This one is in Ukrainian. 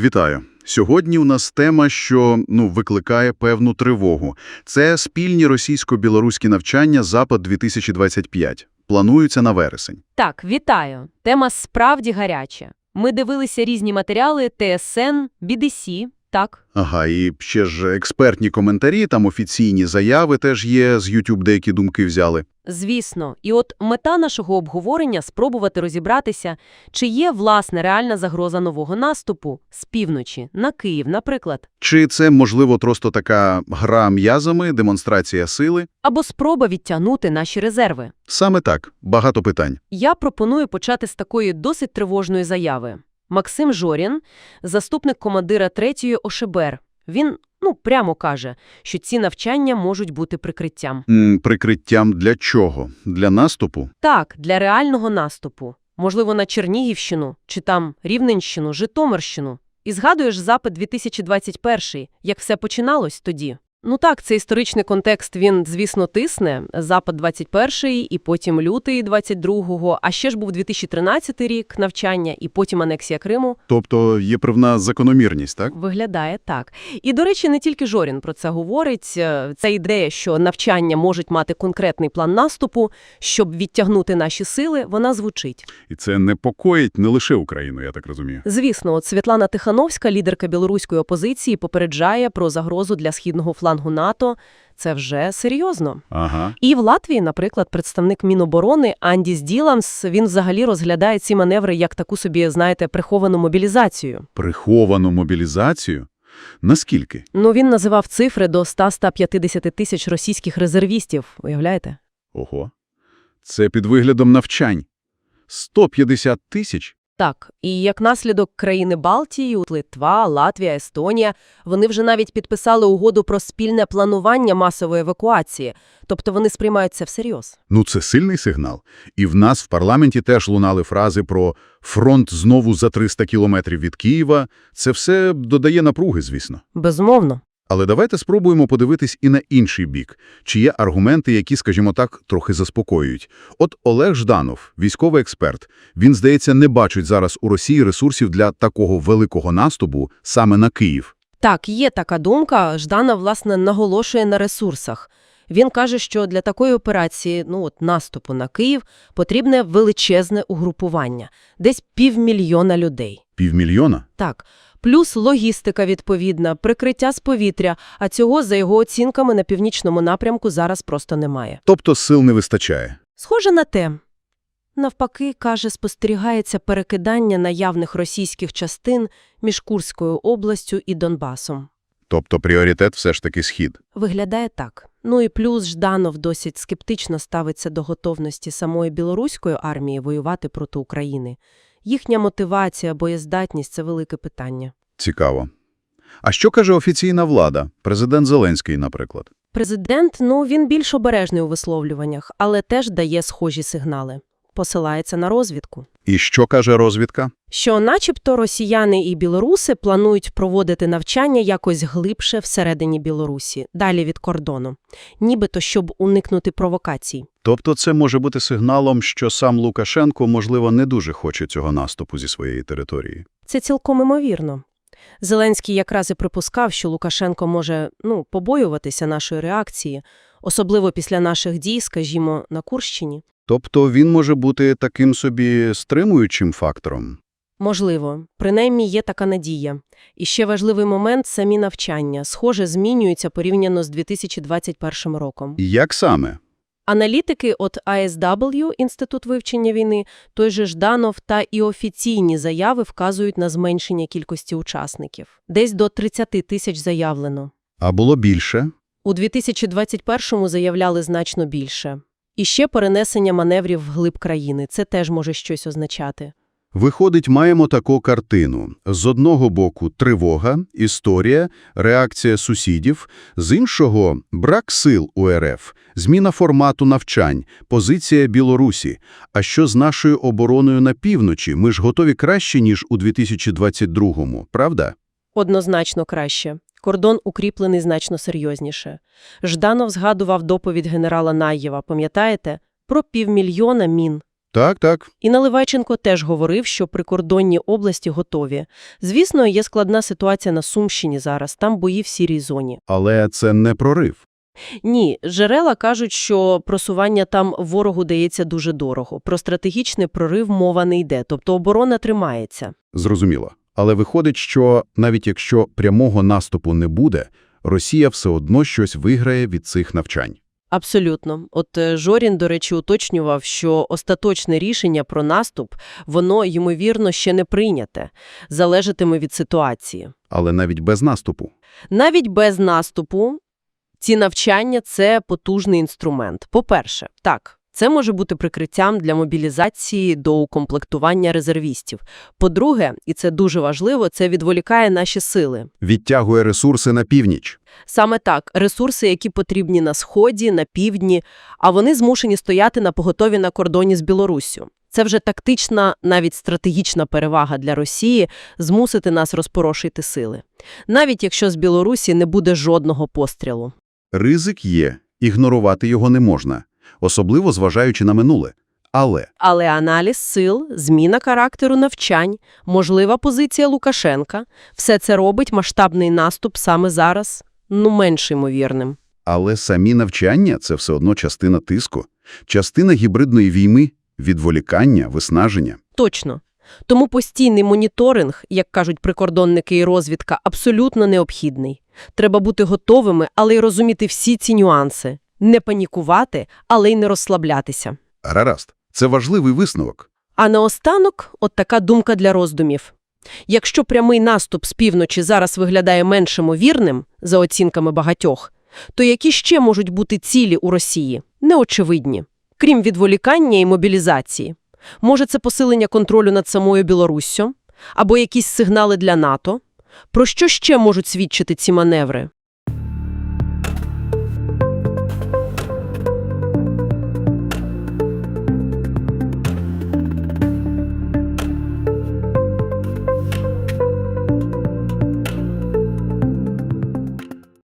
Вітаю. Сьогодні у нас тема, що ну, викликає певну тривогу. Це спільні російсько-білоруські навчання «Запад-2025». Плануються на вересень. Так, вітаю. Тема справді гаряча. Ми дивилися різні матеріали ТСН, BDC, так? Ага, і ще ж експертні коментарі, там офіційні заяви теж є, з YouTube деякі думки взяли. Звісно. І от мета нашого обговорення – спробувати розібратися, чи є, власне, реальна загроза нового наступу з півночі, на Київ, наприклад. Чи це, можливо, просто така гра м'язами, демонстрація сили? Або спроба відтягнути наші резерви. Саме так, багато питань. Я пропоную почати з такої досить тривожної заяви. Максим Жорін, заступник командира 3-ї ОШБР, він, ну, прямо каже, що ці навчання можуть бути прикриттям. М, прикриттям для чого? Для наступу? Так, для реального наступу. Можливо, на Чернігівщину, чи там Рівненщину, Житомирщину. І згадуєш запит 2021, як все починалось тоді? Ну так, цей історичний контекст, він, звісно, тисне. Запад 21 і потім лютий 22-го, а ще ж був 2013 рік навчання і потім анексія Криму. Тобто є певна закономірність, так? Виглядає так. І, до речі, не тільки Жорін про це говорить. Е, Ця ідея, що навчання можуть мати конкретний план наступу, щоб відтягнути наші сили, вона звучить. І це непокоїть не лише Україну, я так розумію. Звісно, от Світлана Тихановська, лідерка білоруської опозиції, попереджає про загрозу для східного флангу НАТО. Це вже серйозно. Ага. І в Латвії, наприклад, представник Міноборони Андіс Діламс, він взагалі розглядає ці маневри як таку собі, знаєте, приховану мобілізацію. Приховану мобілізацію? Наскільки? Ну, він називав цифри до 100-150 тисяч російських резервістів, уявляєте? Ого. Це під виглядом навчань. 150 тисяч? Так, і як наслідок країни Балтії, Литва, Латвія, Естонія, вони вже навіть підписали угоду про спільне планування масової евакуації, тобто вони сприймають це всерйоз. Ну, це сильний сигнал. І в нас в парламенті теж лунали фрази про «фронт знову за 300 кілометрів від Києва». Це все додає напруги, звісно. Безумовно. Але давайте спробуємо подивитись і на інший бік. Чи є аргументи, які, скажімо так, трохи заспокоюють. От Олег Жданов, військовий експерт, він, здається, не бачить зараз у Росії ресурсів для такого великого наступу саме на Київ. Так, є така думка. Ждана, власне, наголошує на ресурсах. Він каже, що для такої операції, ну от наступу на Київ, потрібне величезне угрупування, десь півмільйона людей. Півмільйона? Так, плюс логістика відповідна, прикриття з повітря, а цього, за його оцінками, на північному напрямку зараз просто немає. Тобто сил не вистачає. Схоже на те. Навпаки, каже, спостерігається перекидання наявних російських частин між Курською областю і Донбасом. Тобто пріоритет все ж таки Схід. Виглядає так. Ну і плюс Жданов досить скептично ставиться до готовності самої білоруської армії воювати проти України. Їхня мотивація, боєздатність – це велике питання. Цікаво. А що каже офіційна влада? Президент Зеленський, наприклад. Президент, ну, він більш обережний у висловлюваннях, але теж дає схожі сигнали. Посилається на розвідку. І що каже розвідка? Що начебто росіяни і білоруси планують проводити навчання якось глибше всередині Білорусі, далі від кордону. Нібито, щоб уникнути провокацій. Тобто це може бути сигналом, що сам Лукашенко, можливо, не дуже хоче цього наступу зі своєї території. Це цілком імовірно. Зеленський якраз і припускав, що Лукашенко може, ну, побоюватися нашої реакції, особливо після наших дій, скажімо, на Курщині. Тобто він може бути таким собі стримуючим фактором. Можливо, принаймні є така надія. І ще важливий момент – самі навчання. Схоже, змінюються порівняно з 2021 роком. Як саме? Аналітики от ISW, Інститут вивчення війни, той же Жданов та і офіційні заяви вказують на зменшення кількості учасників. Десь до 30 тисяч заявлено. А було більше? У 2021-му заявляли значно більше. І ще перенесення маневрів вглиб країни. Це теж може щось означати. Виходить, маємо таку картину. З одного боку – тривога, історія, реакція сусідів, з іншого – брак сил у РФ, зміна формату навчань, позиція Білорусі. А що з нашою обороною на півночі? Ми ж готові краще, ніж у 2022-му, правда? Однозначно краще. Кордон укріплений значно серйозніше. Жданов згадував доповідь генерала Наєва, пам'ятаєте? Про півмільйона мін. Так, так. І Наливайченко теж говорив, що прикордонні області готові. Звісно, є складна ситуація на Сумщині зараз, там бої в сірій зоні. Але це не прорив. Ні, джерела кажуть, що просування там ворогу дається дуже дорого. Про стратегічний прорив мова не йде, тобто оборона тримається. Зрозуміло. Але виходить, що навіть якщо прямого наступу не буде, Росія все одно щось виграє від цих навчань. Абсолютно. От е, Жорін, до речі, уточнював, що остаточне рішення про наступ, воно, ймовірно, ще не прийняте, залежатиме від ситуації. Але навіть без наступу. Навіть без наступу ці навчання – це потужний інструмент. По-перше, так, це може бути прикриттям для мобілізації до укомплектування резервістів. По-друге, і це дуже важливо, це відволікає наші сили. Відтягує ресурси на північ. Саме так, ресурси, які потрібні на Сході, на Півдні, а вони змушені стояти на поготові на кордоні з Білоруссю. Це вже тактична, навіть стратегічна перевага для Росії – змусити нас розпорошити сили. Навіть якщо з Білорусі не буде жодного пострілу. Ризик є, ігнорувати його не можна, особливо зважаючи на минуле. Але Але аналіз сил, зміна характеру навчань, можлива позиція Лукашенка – все це робить масштабний наступ саме зараз, ну, менш ймовірним. Але самі навчання – це все одно частина тиску, частина гібридної війни, відволікання, виснаження. Точно. Тому постійний моніторинг, як кажуть прикордонники і розвідка, абсолютно необхідний. Треба бути готовими, але й розуміти всі ці нюанси. Не панікувати, але й не розслаблятися. Рараст, це важливий висновок. А наостанок – от така думка для роздумів. Якщо прямий наступ з півночі зараз виглядає менш ймовірним, за оцінками багатьох, то які ще можуть бути цілі у Росії? Неочевидні. Крім відволікання і мобілізації. Може, це посилення контролю над самою Білоруссю? Або якісь сигнали для НАТО? Про що ще можуть свідчити ці маневри?